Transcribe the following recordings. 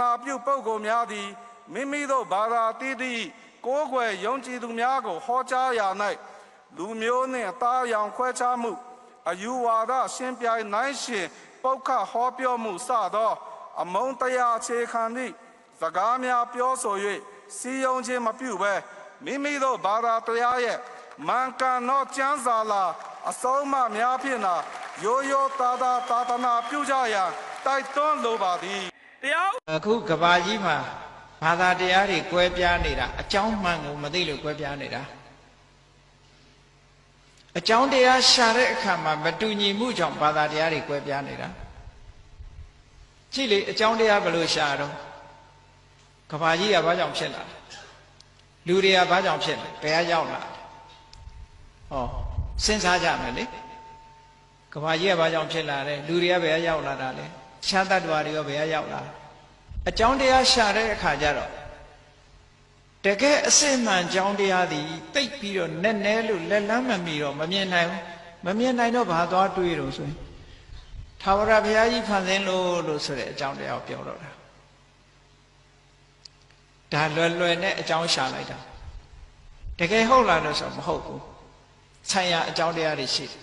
နာပြုပုဂ္ဂိုလ်များသည်မိမိတို့ဘာသာတည်သည့်ကိုးကွယ်ယုံကြည်သူများကို ဟောကြားရာ၌လူမျိုးနှင့်အသားအရောင်ခွဲခြားမှုအယူဝါဒရှင်ပြိုင်နိုင်ရှင်ပုတ်ခဟောပြောမှုစသော အမုန်းတရားအခြေခံသည့်စကားများပြောဆို၍စီယုံခြင်းမပြုဘဲမိမိတို့ဘာသာတရားရဲ့မှန်ကန်သောကျမ်းစာလာအဆုံးအမများဖြင့်သာရိုးရိုးသားသားသာသနာပြုကြရန်တိုက်တွန်းလိုပါသည် တရားအခုကဘာကြီးမှာဘာသာတရားတွေကွဲပြားနေတာအကြောင်းမှန်ကိုမသိလို့ကွဲပြားနေတာအကြောင်းတရားရှာတဲ့အခါမှာမတူညီမှုကြောင့်ဘာသာတရားတွေကွဲပြားနေတာကြည့်လေအကြောင်းတရားဘယ်လိုရှာတော့ကဘာကြီးကဘာကြောင့်ဖြစ်လာလဲလူတွေကဘာကြောင့်ဖြစ်လဲဘယ်ကရောက်လာလဲဟောစဉ်းစားကြမယ်လေကဘာကြီးကဘာကြောင့်ဖြစ်လာလဲလူတွေကဘယ်ကရောက်လာတာလဲ ရှားတတ္တဝါတွေရောဘယ်ကရောက်လာလဲအကြောင်းတရားရှာတဲ့အခါကျတော့တကယ်အစစ်မှန်အကြောင်းတရားသည်တိတ်ပြီးတော့နက်နဲလို့လက်လန်းမမီတော့မမြင်နိုင်ဘူးမမြင်နိုင်တော့ဘာသွားတွေးတော့ဆိုရင်သာဝရဘုရားကြီးဖန်ဆင်းလို့လို့ဆိုတဲ့အကြောင်းတရားကိုပြောတော့တာဒါလွယ်လွယ်နဲ့အကြောင်းရှာလိုက်တာတကယ်ဟုတ်လားလို့ဆိုတော့မဟုတ်ဘူးဆံရအကြောင်းတရားတွေရှိတယ်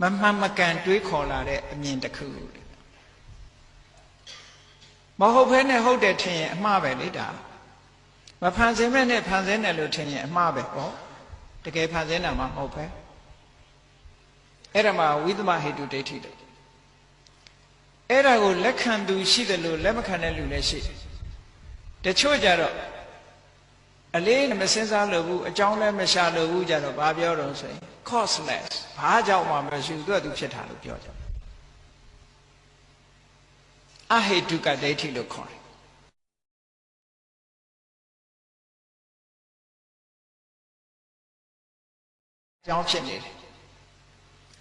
မမှန်မကန်တွေးခေါ်လာတဲ့အမြင်တစ်ခုတဲ့မဟုတ်ဘဲနဲ့ဟုတ်တယ်ထင်ရင်အမှားပဲလေဒါမဖန်ဆင်းမဲ့နဲ့ဖန်ဆင်းတယ်လို့ထင်ရင်အမှားပဲဟောတကယ်ဖန်ဆင်းတာမှမဟုတ်ပဲအဲ့ဒါမှဝိသမဟေတုဒိဋ္ဌိလို့အဲ့ဒါကိုလက်ခံသူရှိတယ်လို့လက်မခံတဲ့လူလည်းရှိတယ်တချို့ကြတော့ အလေးနဲ့မစင်စားလို့ဘူးအကြောင်းလည်းမရှာလို့ဘူးကြတော့ဘာပြောတော့ဆိုရင် causeless ဘာကြောင့်မှမရှိဘူးသူကသူဖြစ်တာလို့ပြောကြတယ်အဟေတုကဒိဋ္ဌိလို့ခေါ်တယ်အကြောင်းဖြစ်နေတယ်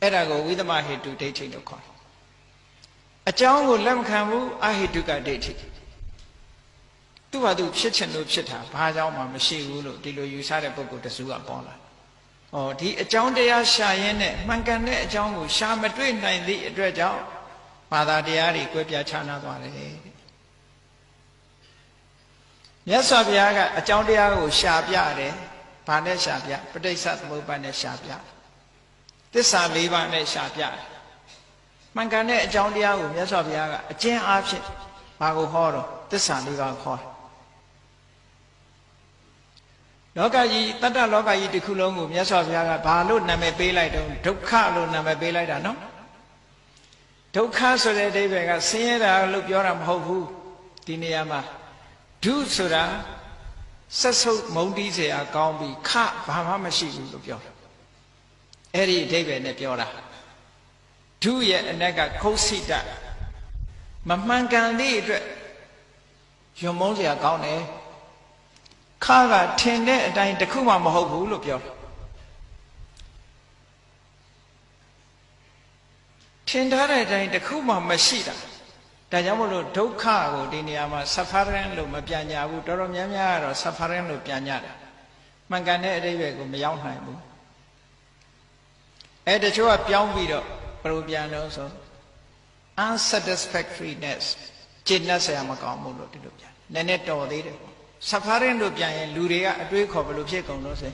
အဲ့ဒါကိုဝိသမဟေတုဒိဋ္ဌိလို့ခေါ်တယ်အကြောင်းကိုလက်မခံဘူးအဟေတုကဒိဋ္ဌိ သူ့ဟာသူဖြစ်ချင်လို့ဖြစ်တာဘာကြောင့်မှမရှိဘူးလို့ဒီလိုယူဆတဲ့ပုဂ္ဂိုလ်တစုကပေါ်လာ။ဩဒီအကြောင်းတရားရှာရင်းနဲ့မှန်ကန်တဲ့အကြောင်းကိုရှာမတွေ့နိုင်သည့်အတွက်ကြောင့်ဘာသာတရားတွေကွဲပြားခြားနားသွားတယ်တဲ့။မြတ်စွာဘုရားကအကြောင်းတရားကိုရှာပြတယ်။ဘာနဲ့ရှာပြပဋိစ္စသမုပ္ပါဒ်နဲ့ရှာပြ။သစ္စာ၄ပါးနဲ့ရှာပြတယ်။မှန်ကန်တဲ့အကြောင်းတရားကိုမြတ်စွာဘုရားကအကျဉ်းအားဖြင့်ဘာကိုဟောတော့သစ္စာ၄ပါးခေါ်တယ် လောကကြီးတတ္တလောကကြီးတစ်ခုလုံးကိုမြတ်စွာဘုရားကဘာလို့နာမည်ပေးလိုက်တော့ဒုက္ခလို့နာမည်ပေးလိုက်တာနော်ဒုက္ခဆိုတဲ့အဓိပ္ပာယ်ကဆင်းရဲတာလို့ပြောတာမဟုတ်ဘူးဒီနေရာမှာဒုဆိုတာဆက်ဆုပ်မုံတီးเสียကောင်းပြီးခဘာမှမရှိဘူးလို့ပြောတာအဲ့ဒီအဓိပ္ပာယ်နဲ့ပြောတာဒုရဲ့အ ਨੇ ကခုတ်စိတမမှန်ကန်သည့်အတွက်ယုံမုန်းเสียကောင်းတယ် ခါကထင်တဲ့အတိုင်းတခုမှမဟုတ်ဘူးလို့ပြောတယ်ထင်ထားတဲ့အတိုင်းတခုမှမရှိတာဒါကြောင့်မလို့ဒုက္ခကိုဒီနေရာမှာ suffering လို့မပြန်ကြဘူးတော်တော်များများကတော့ suffering လို့ပြန်ကြတယ်မှန်ကန်တဲ့အဓိပ္ပာယ်ကိုမရောက်နိုင်ဘူးအဲတချို့ကပြောင်းပြီးတော့ဘယ်လိုပြန်လို့ဆို unsatisfactoriness ကျင့်တတ်ဆရာမကောင်းဘူးလို့ဒီလိုပြန်နည်းနည်းတော်သေးတယ် ပေါ့ suffering လို့ပြန်ရင်လူတွေကအတွေးခေါ်ဘယ်လိုဖြစ်ကုန်လို့ဆို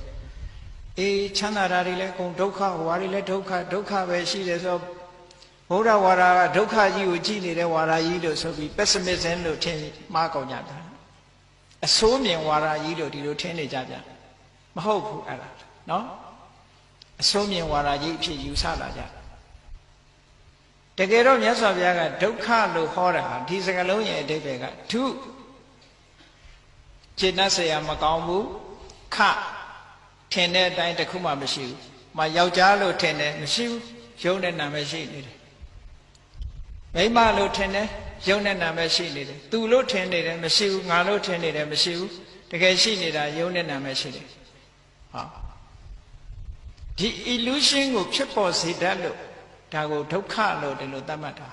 အေးချမ်းသာတာတွေလည်းကုန်ဒုက္ခဝါတွေလည်းဒုက္ခဒုက္ခပဲရှိတယ်ဆိုဘုရားဝါဒကဒုက္ခကြီးကိုကြည်နေတဲ့ဝါဒကြီးလို့ဆိုပြီး pessimism လို့ထင်မှားကုန်ကြတာအဆိုးမြင်ဝါဒကြီးလို့ဒီလိုထင်နေကြပြန်မဟုတ်ဘူးအဲ့ဒါနော်အဆိုးမြင်ဝါဒကြီးအဖြစ်ယူဆလာကြတကယ်တော့မြတ်စွာဘုရားကဒုက္ခလို့ဟောတာဒီစကားလုံးရဲ့အဓိပ္ပာယ်ကဒုခြေ နှက်เสียမကောင်းဘူးခထင်တဲ့အတိုင်းတခုမှမရှိဘူး။မယောက်ျားလို့ထင်တယ်မရှိဘူး။ရုံးတဲ့နာမရှိနေတယ်။မိန်းမလို့ထင်တယ် ယုံနဲ့နာမဲ့ရှိနေတယ်သူလို့ထင်နေတယ်မရှိဘူးငါလို့ထင်နေတယ်မရှိဘူးတကယ်ရှိနေတာယုံနဲ့နာမဲ့ရှိတယ်ဟောဒီ illusion ကိုဖြစ်ပေါ်စေတတ်လို့ဒါကိုဒုက္ခလို့ဒီလိုသတ်မှတ်တာ